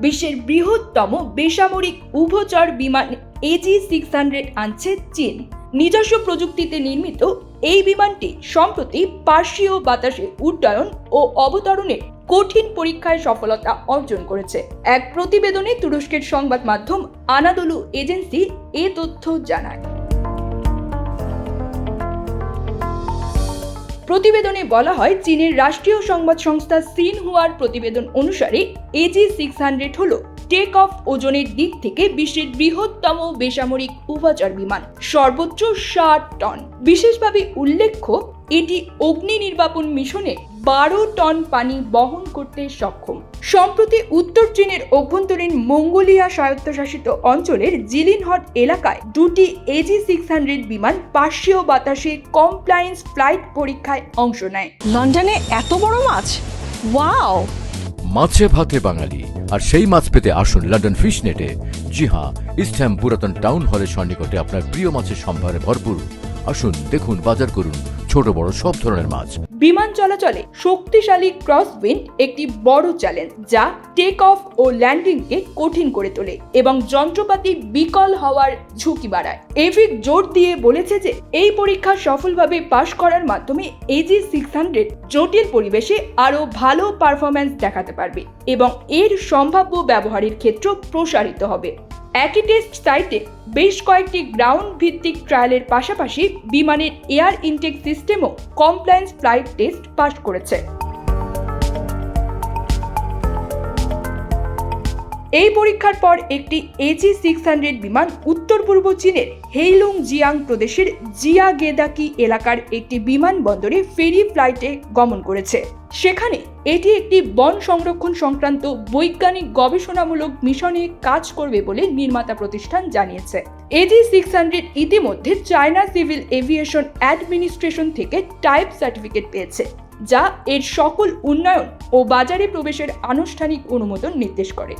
বিশ্বের বৃহত্তম বেসামরিক উভচর বিমান এজি সিক্স হান্ড্রেড আনছে চীন। নিজস্ব প্রযুক্তিতে নির্মিত এই বিমানটি সম্প্রতি পার্শ্বীয় বাতাসে উড্ডয়ন ও অবতরণের কঠিন পরীক্ষায় সফলতা অর্জন করেছে। এক প্রতিবেদনে তুরস্কের সংবাদ মাধ্যম আনাদলু এজেন্সি এ তথ্য জানায়। প্রতিবেদনে বলা হয়, চীনের রাষ্ট্রীয় সংবাদ সংস্থা সিন হুয়ার প্রতিবেদন অনুসারে এজি সিক্স হান্ড্রেড হল টেক অফ ওজনের দিক থেকে বিশ্বের বৃহত্তম বেসামরিক উভচর বিমান, সর্বোচ্চ ষাট টন। বিশেষভাবে উল্লেখ্য, এটি অগ্নি নির্বাপন মিশনে বারো টন পানি বহন করতে সক্ষম। সম্প্রতি উত্তর চীনের অভ্যন্তরীণ মঙ্গোলিয়া স্বায়ত্তশাসিত অঞ্চলের জিলিনহট এলাকায় দুটি এজি সিক্স হান্ড্রেড বিমান পার্শ্বীয় বাতাসে কমপ্লায়েন্স ফ্লাইট পরীক্ষায় অংশ নেয়। লন্ডনে এত বড় মাছ? ওয়াও মাছে ভাতে বাঙালি আর সেই মাছ পেতে আসুন লন্ডন ফিশ নেটে জি হ্যাঁ ইস্টহ্যাম পুরাতন টাউন হলের সন্নিকটে আপনার প্রিয় মাছের সম্ভারে ভরপুর আসুন দেখুন, বাজার করুন, ছোট বড় সব ধরনের মাছ। বিমান চলাচলে শক্তিশালী ক্রসউইন্ড একটি বড় চ্যালেঞ্জ যা টেক অফ ও ল্যান্ডিংকে কঠিন করে তোলে এবং যন্ত্রপাতি বিকল হওয়ার ঝুঁকি বাড়ায়। এভিক জোর দিয়ে বলেছে যে, এই পরীক্ষা সফলভাবে পাশ করার মাধ্যমে এজি সিক্স হান্ড্রেড জটিল পরিবেশে আরও ভালো পারফরম্যান্স দেখাতে পারবে এবং এর সম্ভাব্য ব্যবহারের ক্ষেত্র প্রসারিত হবে। একই টেস্ট সাইটে বেশ কয়েকটি গ্রাউন্ড ভিত্তিক ট্রায়ালের পাশাপাশি বিমানের এয়ার ইনটেক সিস্টেমও কমপ্লায়েন্স ফ্লাইট টেস্ট পাস করেছে। এই পরীক্ষার পর একটি এজি সিক্স হান্ড্রেড বিমান উত্তর পূর্ব চীনের হেইলুং জিয়াং প্রদেশের জিয়াগেদাকি এলাকার একটি বিমানবন্দরে ফেরি ফ্লাইটে গমন করেছে। সেখানে এটি একটি বন সংরক্ষণ সংক্রান্ত বৈজ্ঞানিক গবেষণামূলক মিশনে কাজ করবে বলে নির্মাতা প্রতিষ্ঠান জানিয়েছে। এজি সিক্স হান্ড্রেড ইতিমধ্যে চায়না সিভিল এভিয়েশন অ্যাডমিনিস্ট্রেশন থেকে টাইপ সার্টিফিকেট পেয়েছে, যা এর সকল উন্নয়ন ও বাজারে প্রবেশের আনুষ্ঠানিক অনুমোদন নির্দেশ করে।